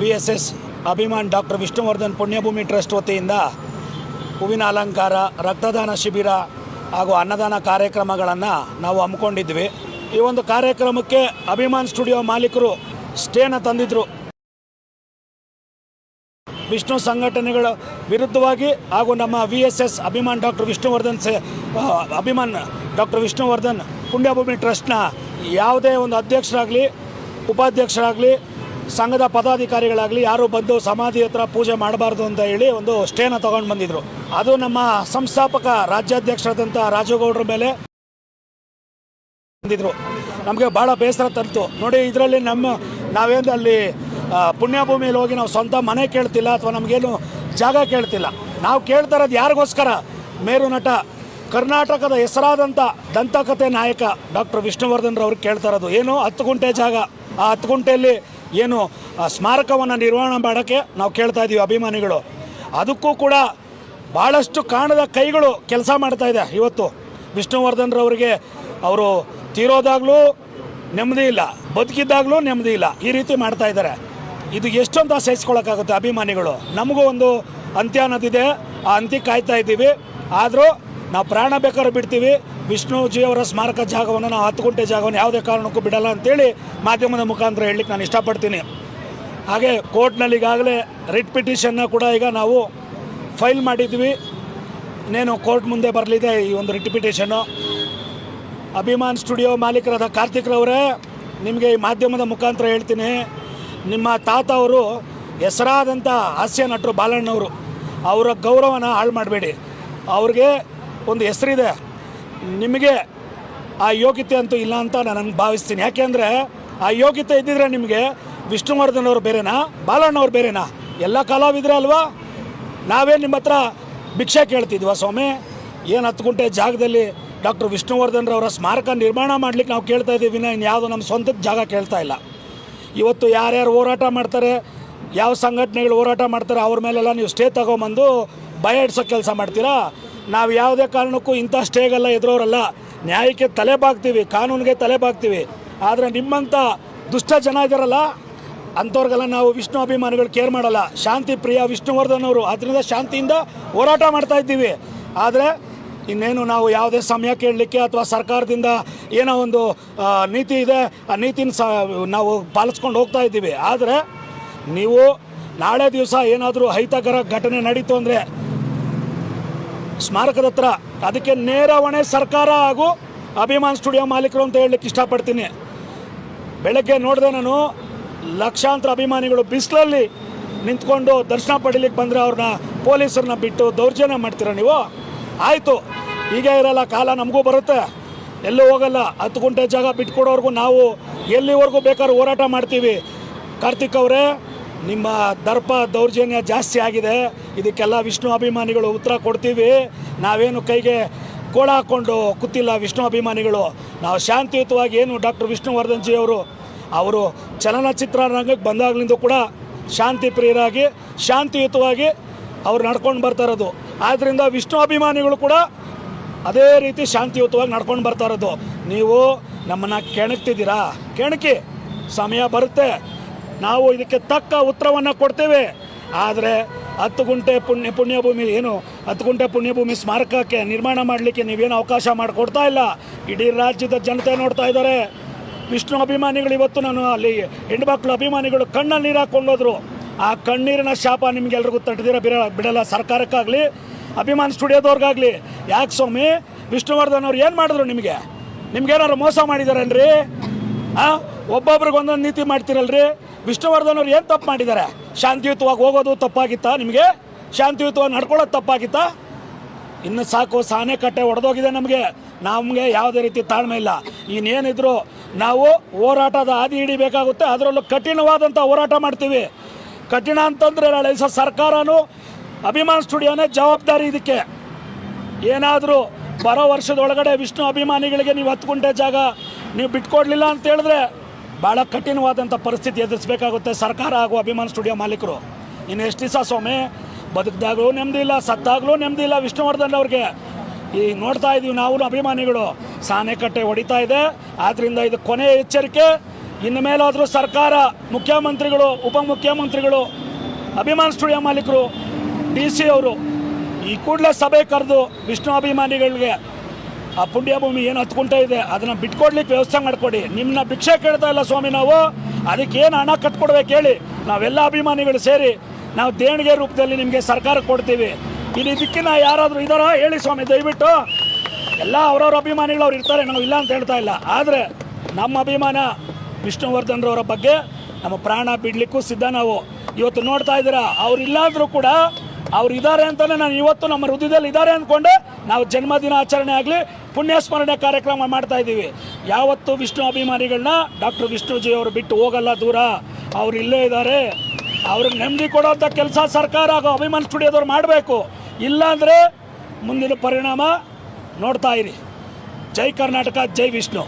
V S S Abhiman doctor Vishnuvardhan ಪುಣ್ಯಭೂಮಿ trust ವತಿಯಿಂದ ಹೂವಿನ ಅಲಂಕಾರ, ರಕ್ತದಾನ ಶಿಬಿರ ಹಾಗೂ ಅನ್ನದಾನ ಕಾರ್ಯಕ್ರಮಗಳನ್ನು ನಾವು ಹಮ್ಮಿಕೊಂಡಿದ್ವಿ. ಈ ಒಂದು ಕಾರ್ಯಕ್ರಮಕ್ಕೆ ಅಭಿಮಾನ್ ಸ್ಟುಡಿಯೋ ಮಾಲೀಕರು ಸ್ಟೇನ ತಂದಿದ್ದರು ವಿಷ್ಣು ಸಂಘಟನೆಗಳ ವಿರುದ್ಧವಾಗಿ ಹಾಗೂ ನಮ್ಮ V S S Abhiman doctor Vishnuvardhan ಸೆ ಅಭಿಮಾನ್ ಡಾಕ್ಟರ್ ವಿಷ್ಣುವರ್ಧನ್ ಪುಣ್ಯಭೂಮಿ ಟ್ರಸ್ಟ್ನ ಯಾವುದೇ ಒಂದು ಅಧ್ಯಕ್ಷರಾಗಲಿ, ಉಪಾಧ್ಯಕ್ಷರಾಗಲಿ ಸಂಘದ ಪದಾಧಿಕಾರಿಗಳಾಗಲಿ ಯಾರು ಬಂದು ಸಮಾಧಿ ಹತ್ರ ಪೂಜೆ ಮಾಡಬಾರ್ದು ಅಂತ ಹೇಳಿ ಒಂದು ಸ್ಟೇನ ತಗೊಂಡು ಬಂದಿದ್ರು. ಅದು ನಮ್ಮ ಸಂಸ್ಥಾಪಕ ರಾಜ್ಯಾಧ್ಯಕ್ಷರಾದಂಥ ರಾಜೇಗೌಡರ ಮೇಲೆ ಬಂದಿದ್ರು. ನಮಗೆ ಭಾಳ ಬೇಸರ ತಂತು. ನೋಡಿ, ಇದರಲ್ಲಿ ನಮ್ಮ ನಾವೇನು ಅಲ್ಲಿ ಪುಣ್ಯಭೂಮಿಯಲ್ಲಿ ಹೋಗಿ ನಾವು ಸ್ವಂತ ಮನೆ ಕೇಳ್ತಿಲ್ಲ ಅಥವಾ ನಮಗೇನು ಜಾಗ ಕೇಳ್ತಿಲ್ಲ. ನಾವು ಕೇಳ್ತಾ ಇರೋದು ಯಾರಿಗೋಸ್ಕರ? ಮೇರು ನಟ, ಕರ್ನಾಟಕದ ಹೆಸರಾದಂಥ ದಂತಕಥೆ ನಾಯಕ ಡಾಕ್ಟರ್ ವಿಷ್ಣುವರ್ಧನ್ ಅವ್ರಿಗೆ ಕೇಳ್ತಾ ಇರೋದು. ಏನು, ಹತ್ತು ಗುಂಟೆ ಜಾಗ. ಆ ಹತ್ತು ಗುಂಟೆಯಲ್ಲಿ ಏನು ಸ್ಮಾರಕವನ್ನು ನಿರ್ವಹಣೆ ಮಾಡೋಕ್ಕೆ ನಾವು ಕೇಳ್ತಾ ಇದ್ದೀವಿ ಅಭಿಮಾನಿಗಳು. ಅದಕ್ಕೂ ಕೂಡ ಭಾಳಷ್ಟು ಕಾಣದ ಕೈಗಳು ಕೆಲಸ ಮಾಡ್ತಾ ಇದೆ ಇವತ್ತು. ವಿಷ್ಣುವರ್ಧನ್ ರವರಿಗೆ ಅವರು ತೀರೋದಾಗಲೂ ನೆಮ್ಮದಿ ಇಲ್ಲ, ಬದುಕಿದ್ದಾಗಲೂ ನೆಮ್ಮದಿ ಇಲ್ಲ, ಈ ರೀತಿ ಮಾಡ್ತಾ ಇದ್ದಾರೆ. ಇದು ಎಷ್ಟೊಂತ ಸಹಿಸ್ಕೊಳ್ಳೋಕ್ಕಾಗುತ್ತೆ ಅಭಿಮಾನಿಗಳು. ನಮಗೂ ಒಂದು ಅಂತ್ಯ ಅನ್ನೋದಿದೆ. ಆ ಅಂತ್ಯ ಕಾಯ್ತಾ ಇದ್ದೀವಿ. ಆದರೂ ನಾವು ಪ್ರಾಣ ಬೇಕಾದ್ರೂ ಬಿಡ್ತೀವಿ. ವಿಷ್ಣುಜಿಯವರ ಸ್ಮಾರಕ ಜಾಗವನ್ನು ನಾವು ಹತ್ತು ಗುಂಟೆ ಜಾಗವನ್ನು ಯಾವುದೇ ಕಾರಣಕ್ಕೂ ಬಿಡಲ್ಲ ಅಂತೇಳಿ ಮಾಧ್ಯಮದ ಮುಖಾಂತರ ಹೇಳಲಿಕ್ಕೆ ನಾನು ಇಷ್ಟಪಡ್ತೀನಿ. ಹಾಗೆ ಕೋರ್ಟ್ನಲ್ಲಿ ಈಗಾಗಲೇ ರಿಟ್ ಪಿಟಿಷನ್ನ ಕೂಡ ಈಗ ನಾವು ಫೈಲ್ ಮಾಡಿದ್ವಿ. ಇನ್ನೇನು ಕೋರ್ಟ್ ಮುಂದೆ ಬರಲಿದೆ ಈ ಒಂದು ರಿಟ್ ಪಿಟಿಷನ್ನು ಅಭಿಮಾನ್ ಸ್ಟುಡಿಯೋ ಮಾಲೀಕರಾದ ಕಾರ್ತಿಕ್ರವರೇ ನಿಮಗೆ ಈ ಮಾಧ್ಯಮದ ಮುಖಾಂತರ ಹೇಳ್ತೀನಿ. ನಿಮ್ಮ ತಾತ ಅವರು ಹೆಸರಾದಂಥ ಹಾಸ್ಯ ನಟರು ಬಾಲಣ್ಣವರು, ಅವರ ಗೌರವನ ಹಾಳು ಮಾಡಬೇಡಿ. ಅವ್ರಿಗೆ ಒಂದು ಹೆಸರಿದೆ. ನಿಮಗೆ ಆ ಯೋಗ್ಯತೆ ಅಂತೂ ಇಲ್ಲ ಅಂತ ನಾನು ಭಾವಿಸ್ತೀನಿ. ಯಾಕೆಂದರೆ ಆ ಯೋಗ್ಯತೆ ಇದ್ದಿದ್ರೆ ನಿಮಗೆ ವಿಷ್ಣುವರ್ಧನ್ ಅವರು ಬೇರೆನಾ ಬಾಲಣ್ಣವ್ರು ಬೇರೆನಾ? ಎಲ್ಲ ಕಲಾವಿದ್ರೆ ಅಲ್ವಾ? ನಾವೇ ನಿಮ್ಮ ಹತ್ರ ಭಿಕ್ಷೆ ಕೇಳ್ತಿದ್ವಾ ಸ್ವಾಮಿ? ಏನು ಹತ್ತು ಗುಂಟೆ ಜಾಗದಲ್ಲಿ ಡಾಕ್ಟರ್ ವಿಷ್ಣುವರ್ಧನ್ ರವರ ಸ್ಮಾರಕ ನಿರ್ಮಾಣ ಮಾಡ್ಲಿಕ್ಕೆ ನಾವು ಕೇಳ್ತಾ ಇದ್ದೀವಿ ಇನ್ನು ಯಾವುದೋ ನಮ್ಮ ಸ್ವಂತದ ಜಾಗ ಕೇಳ್ತಾ ಇಲ್ಲ. ಇವತ್ತು ಯಾರ್ಯಾರು ಹೋರಾಟ ಮಾಡ್ತಾರೆ, ಯಾವ ಸಂಘಟನೆಗಳು ಹೋರಾಟ ಮಾಡ್ತಾರೆ, ಅವ್ರ ಮೇಲೆಲ್ಲ ನೀವು ಸ್ಟೇ ತಗೊಂಬಂದು ಭಯ ಕೆಲಸ ಮಾಡ್ತೀರಾ? ನಾವು ಯಾವುದೇ ಕಾರಣಕ್ಕೂ ಇಂಥ ಸ್ಟೇಗೆಲ್ಲ ಎದುರೋರಲ್ಲ, ನ್ಯಾಯಕ್ಕೆ ತಲೆ ಬಾಗ್ತೀವಿ, ಕಾನೂನಿಗೆ ತಲೆ ಬಾಗ್ತೀವಿ. ಆದರೆ ನಿಮ್ಮಂಥ ದುಷ್ಟ ಜನ ಇದ್ದಾರಲ್ಲ ಅಂಥವ್ರಿಗೆಲ್ಲ ನಾವು ವಿಷ್ಣು ಅಭಿಮಾನಿಗಳು ಕೇರ್ ಮಾಡಲ್ಲ. ಶಾಂತಿ ಪ್ರಿಯ ವಿಷ್ಣುವರ್ಧನ್ ಅವರು ಅದರಿಂದ ಶಾಂತಿಯಿಂದ ಹೋರಾಟ ಮಾಡ್ತಾ ಇದ್ದೀವಿ. ಆದರೆ ಇನ್ನೇನು ನಾವು ಯಾವುದೇ ಸಮಯ ಕೇಳಲಿಕ್ಕೆ ಅಥವಾ ಸರ್ಕಾರದಿಂದ ಏನೋ ಒಂದು ನೀತಿ ಇದೆ, ಆ ನೀತಿನ ಸ, ನಾವು ಪಾಲಿಸ್ಕೊಂಡು ಹೋಗ್ತಾ ಇದ್ದೀವಿ. ಆದರೆ ನೀವು ನಾಳೆ ದಿವಸ ಏನಾದರೂ ಅಹಿತಕರ ಘಟನೆ ನಡೀತು ಅಂದರೆ ಸ್ಮಾರಕದ ಹತ್ರ. ಅದಕ್ಕೆ ನೇರ ಹೊಣೆ ಸರ್ಕಾರ ಹಾಗೂ ಅಭಿಮಾನ್ ಸ್ಟುಡಿಯೋ ಮಾಲೀಕರು ಅಂತ ಹೇಳಲಿಕ್ಕೆ ಇಷ್ಟಪಡ್ತೀನಿ. ಬೆಳಗ್ಗೆ ನೋಡಿದೆ ನಾನು ಲಕ್ಷಾಂತರ ಅಭಿಮಾನಿಗಳು ಬಿಸಿಲಲ್ಲಿ ನಿಂತ್ಕೊಂಡು ದರ್ಶನ ಪಡೀಲಿಕ್ಕೆ ಬಂದರೆ ಅವ್ರನ್ನ ಪೊಲೀಸರನ್ನ ಬಿಟ್ಟು ದೌರ್ಜನ್ಯ ಮಾಡ್ತೀರ ನೀವು? ಆಯಿತು. ಹೀಗೆ ಇರಲ್ಲ, ಕಾಲ ನಮಗೂ ಬರುತ್ತೆ. ಎಲ್ಲೂ ಹೋಗಲ್ಲ. ಹತ್ತು ಗುಂಟೆ ಜಾಗ ಬಿಟ್ಕೊಡೋರ್ಗು ನಾವು ಎಲ್ಲಿವರೆಗೂ ಬೇಕಾದ್ರೂ ಹೋರಾಟ ಮಾಡ್ತೀವಿ. ಕಾರ್ತಿಕ್ ಅವರೇ ನಿಮ್ಮ ದರ್ಪ ದೌರ್ಜನ್ಯ ಜಾಸ್ತಿ ಆಗಿದೆ. ಇದಕ್ಕೆಲ್ಲ ವಿಷ್ಣು ಅಭಿಮಾನಿಗಳು ಉತ್ತರ ಕೊಡ್ತೀವಿ. ನಾವೇನು ಕೈಗೆ ಕೋಳ ಹಾಕ್ಕೊಂಡು ಕೂತಿಲ್ಲ ವಿಷ್ಣು ಅಭಿಮಾನಿಗಳು. ನಾವು ಶಾಂತಿಯುತವಾಗಿ ಏನು ಡಾಕ್ಟರ್ ವಿಷ್ಣುವರ್ಧನ್ಜಿ ಅವರು ಅವರು ಚಲನಚಿತ್ರ ರಂಗಕ್ಕೆ ಬಂದಾಗಲಿಂದ ಕೂಡ ಶಾಂತಿ ಪ್ರಿಯರಾಗಿ, ಶಾಂತಿಯುತವಾಗಿ ಅವ್ರು ನಡ್ಕೊಂಡು ಬರ್ತಾ ಇರೋದು. ಆದ್ದರಿಂದ ವಿಷ್ಣು ಅಭಿಮಾನಿಗಳು ಕೂಡ ಅದೇ ರೀತಿ ಶಾಂತಿಯುತವಾಗಿ ನಡ್ಕೊಂಡು ಬರ್ತಾ ಇರೋದು. ನೀವು ನಮ್ಮನ್ನು ಕೆಣಕ್ತಿದ್ದೀರಾ? ಕೆಣಕಿ, ಸಮಯ ಬರುತ್ತೆ. ನಾವು ಇದಕ್ಕೆ ತಕ್ಕ ಉತ್ತರವನ್ನು ಕೊಡ್ತೇವೆ. ಆದರೆ ಹತ್ತು ಗುಂಟೆ ಪುಣ್ಯ ಪುಣ್ಯಭೂಮಿ ಏನು, ಹತ್ತು ಗುಂಟೆ ಪುಣ್ಯಭೂಮಿ ಸ್ಮಾರಕಕ್ಕೆ ನಿರ್ಮಾಣ ಮಾಡಲಿಕ್ಕೆ ನೀವೇನು ಅವಕಾಶ ಮಾಡಿಕೊಡ್ತಾ ಇಲ್ಲ. ಇಡೀ ರಾಜ್ಯದ ಜನತೆ ನೋಡ್ತಾ ಇದ್ದಾರೆ. ವಿಷ್ಣು ಅಭಿಮಾನಿಗಳು ಇವತ್ತು ನಾನು ಅಲ್ಲಿ ಹೆಣ್ಮಕ್ಳು ಅಭಿಮಾನಿಗಳು ಕಣ್ಣಲ್ಲಿ ನೀರು ಹಾಕ್ಕೊಂಡೋದ್ರು ಆ ಕಣ್ಣೀರಿನ ಶಾಪ ನಿಮಗೆಲ್ರಿಗೂ ತಟ್ಟಿದಿರ ಬಿಡ, ಬಿಡಲ್ಲ ಸರ್ಕಾರಕ್ಕಾಗಲಿ, ಅಭಿಮಾನ್ ಸ್ಟುಡಿಯೋದವ್ರಿಗಾಗಲಿ. ಯಾಕೆ ಸ್ವಾಮಿ? ವಿಷ್ಣುವರ್ಧನ್ ಅವ್ರು ಏನು ಮಾಡಿದ್ರು ನಿಮಗೆ? ನಿಮ್ಗೇನಾದ್ರು ಮೋಸ ಮಾಡಿದಾರೇನ್ರಿ? ಹಾಂ ಒಬ್ಬೊಬ್ರಿಗೆ ಒಂದೊಂದು ನೀತಿ ಮಾಡ್ತೀರಲ್ರಿ? ವಿಷ್ಣುವರ್ಧನ್ ಅವ್ರು ಏನು ತಪ್ಪು ಮಾಡಿದ್ದಾರೆ? ಶಾಂತಿಯುತವಾಗಿ ಹೋಗೋದು ತಪ್ಪಾಗಿತ್ತಾ ನಿಮಗೆ? ಶಾಂತಿಯುತವಾಗಿ ನಡ್ಕೊಳ್ಳೋದು ತಪ್ಪಾಗಿತ್ತಾ? ಇನ್ನು ಸಾಕು, ಸಾನೆ ಕಟ್ಟೆ ಒಡೆದೋಗಿದೆ ನಮಗೆ. ನಮಗೆ ಯಾವುದೇ ರೀತಿ ತಾಳ್ಮೆ ಇಲ್ಲ. ಇನ್ನೇನಿದ್ರು ನಾವು ಹೋರಾಟದ ಹಾದಿ ಹಿಡಿಬೇಕಾಗುತ್ತೆ. ಅದರಲ್ಲೂ ಕಠಿಣವಾದಂಥ ಹೋರಾಟ ಮಾಡ್ತೀವಿ. ಕಠಿಣ ಅಂತಂದರೆ ನಾಳೆ ದಿವಸ ಸರ್ಕಾರನೂ ಅಭಿಮಾನ್ ಸ್ಟುಡಿಯೋನೇ ಜವಾಬ್ದಾರಿ ಇದಕ್ಕೆ. ಏನಾದರೂ ಬರೋ ವರ್ಷದೊಳಗಡೆ ವಿಷ್ಣು ಅಭಿಮಾನಿಗಳಿಗೆ ನೀವು ಹತ್ತು ಗುಂಟೆ ಜಾಗ ನೀವು ಬಿಟ್ಕೊಡ್ಲಿಲ್ಲ ಅಂತ ಹೇಳಿದ್ರೆ ಭಾಳ ಕಠಿಣವಾದಂಥ ಪರಿಸ್ಥಿತಿ ಎದುರಿಸಬೇಕಾಗುತ್ತೆ. ಸರ್ಕಾರ ಹಾಗೂ ಅಭಿಮಾನ ಸ್ಟುಡಿಯೋ ಮಾಲೀಕರು. ಇನ್ನು ಎಷ್ಟು ದಿವಸ ಸ್ವಾಮಿ? ಬದುಕಿದಾಗಲೂ ನೆಮ್ಮದಿ ಇಲ್ಲ, ಸತ್ತಾಗಲೂ ನೆಮ್ಮದಿ ಇಲ್ಲ ವಿಷ್ಣುವರ್ಧನ್ ಅವ್ರಿಗೆ. ಈ ನೋಡ್ತಾ ಇದ್ದೀವಿ ನಾವು ಅಭಿಮಾನಿಗಳು. ಸಾನೆಕಟ್ಟೆ ಹೊಡಿತಾ ಇದೆ. ಆದ್ದರಿಂದ ಇದು ಕೊನೆಯ ಎಚ್ಚರಿಕೆ. ಇನ್ನು ಮೇಲಾದರೂ ಸರ್ಕಾರ, ಮುಖ್ಯಮಂತ್ರಿಗಳು, ಉಪಮುಖ್ಯಮಂತ್ರಿಗಳು, ಅಭಿಮಾನ ಸ್ಟುಡಿಯೋ ಮಾಲೀಕರು, ಡಿ ಸಿ ಅವರು ಈ ಕೂಡಲೇ ಸಭೆ ಕರೆದು ವಿಷ್ಣು ಅಭಿಮಾನಿಗಳಿಗೆ ಆ ಪುಣ್ಯಭೂಮಿ ಏನು ಹತ್ಕೊಂತಾ ಇದೆ, ಅದನ್ನು ಬಿಟ್ಕೊಡ್ಲಿಕ್ಕೆ ವ್ಯವಸ್ಥೆ ಮಾಡಿಕೊಡಿ. ನಿಮ್ಮನ್ನ ಭಿಕ್ಷೆ ಕೇಳ್ತಾ ಇಲ್ಲ ಸ್ವಾಮಿ ನಾವು ಅದಕ್ಕೆ ಏನು ಹಣ ಕಟ್ಕೊಡ್ಬೇಕು ಹೇಳಿ. ನಾವೆಲ್ಲ ಅಭಿಮಾನಿಗಳು ಸೇರಿ ನಾವು ದೇಣಿಗೆ ರೂಪದಲ್ಲಿ ನಿಮಗೆ ಸರ್ಕಾರ ಕೊಡ್ತೀವಿ. ಇಲ್ಲಿ ಇದಕ್ಕಿನ್ನ ಯಾರಾದರೂ ಇದಾರ? ಹೇಳಿ ಸ್ವಾಮಿ, ದಯವಿಟ್ಟು. ಎಲ್ಲ ಅವರವ್ರ ಅಭಿಮಾನಿಗಳು ಅವ್ರು ಇರ್ತಾರೆ, ನಾವು ಇಲ್ಲ ಅಂತ ಹೇಳ್ತಾ ಇಲ್ಲ. ಆದರೆ ನಮ್ಮ ಅಭಿಮಾನ ವಿಷ್ಣುವರ್ಧನ್ರವರ ಬಗ್ಗೆ ನಮ್ಮ ಪ್ರಾಣ ಬಿಡಲಿಕ್ಕೂ ಸಿದ್ಧ ನಾವು. ಇವತ್ತು ನೋಡ್ತಾ ಇದ್ದೀರಾ ಅವ್ರು ಕೂಡ ಅವ್ರು ಇದ್ದಾರೆ ಅಂತಲೇ ನಾನು ಇವತ್ತು ನಮ್ಮ ಹೃದಯದಲ್ಲಿ ಇದ್ದಾರೆ ಅಂದ್ಕೊಂಡು ನಾವು ಜನ್ಮದಿನ ಆಚರಣೆ ಆಗಲಿ, ಪುಣ್ಯಸ್ಮರಣೆ ಕಾರ್ಯಕ್ರಮ ಮಾಡ್ತಾ ಇದ್ದೀವಿ. ಯಾವತ್ತು ವಿಷ್ಣು ಅಭಿಮಾನಿಗಳನ್ನ ಡಾಕ್ಟರ್ ವಿಷ್ಣುಜಿ ಅವರು ಬಿಟ್ಟು ಹೋಗಲ್ಲ ದೂರ. ಅವ್ರು ಇಲ್ಲೇ ಇದ್ದಾರೆ. ಅವ್ರಿಗೆ ನೆಮ್ಮದಿ ಕೊಡೋಂಥ ಕೆಲಸ ಸರ್ಕಾರ ಹಾಗೂ ಅಭಿಮಾನ ಸ್ಟುಡಿಯೋದವ್ರು ಮಾಡಬೇಕು. ಇಲ್ಲಾಂದರೆ ಮುಂದಿನ ಪರಿಣಾಮ ನೋಡ್ತಾ ಇರಿ. ಜೈ ಕರ್ನಾಟಕ, ಜೈ ವಿಷ್ಣು.